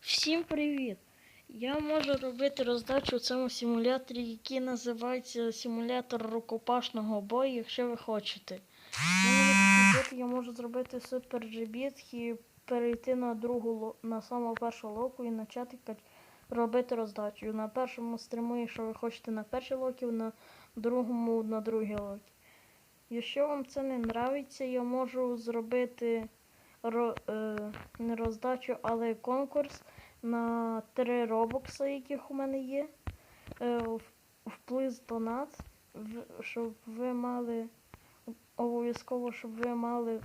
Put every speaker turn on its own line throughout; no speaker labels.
Всім привіт! Я можу робити роздачу в цьому симуляторі, який називається симулятор рукопашного бою, якщо ви хочете. Я можу зробити супер джебіт і перейти на другу на саму першу локу і почати робити роздачу. На першому стриму, якщо ви хочете на перші локи, на другому на другі локи. Якщо вам це не подобається, я можу зробити ро, не роздачу, але конкурс на три робокси, яких у мене є. Е, в, в донат, щоб ви мали обов'язково, щоб ви мали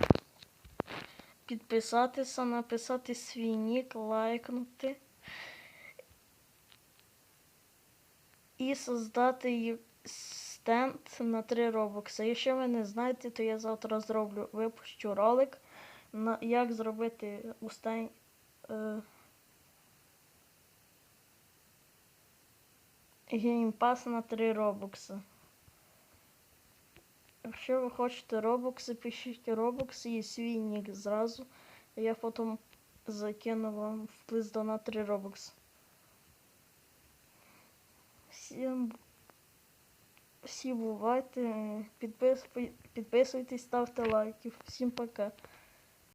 підписатися, написати свій нік, лайкнути і создати стенд на три робокси. Якщо ви не знаєте, то я завтра зроблю, випущу ролик, на, як зробити устань. Е, геймпас на 3 робокси. Якщо ви хочете робокси, пишіть робокси і свій нік зразу. Я потім закину вам в плюс на 3 робокси. Всім, всі бувайте, підпис, підписуйтесь, ставте лайки. Всім пока.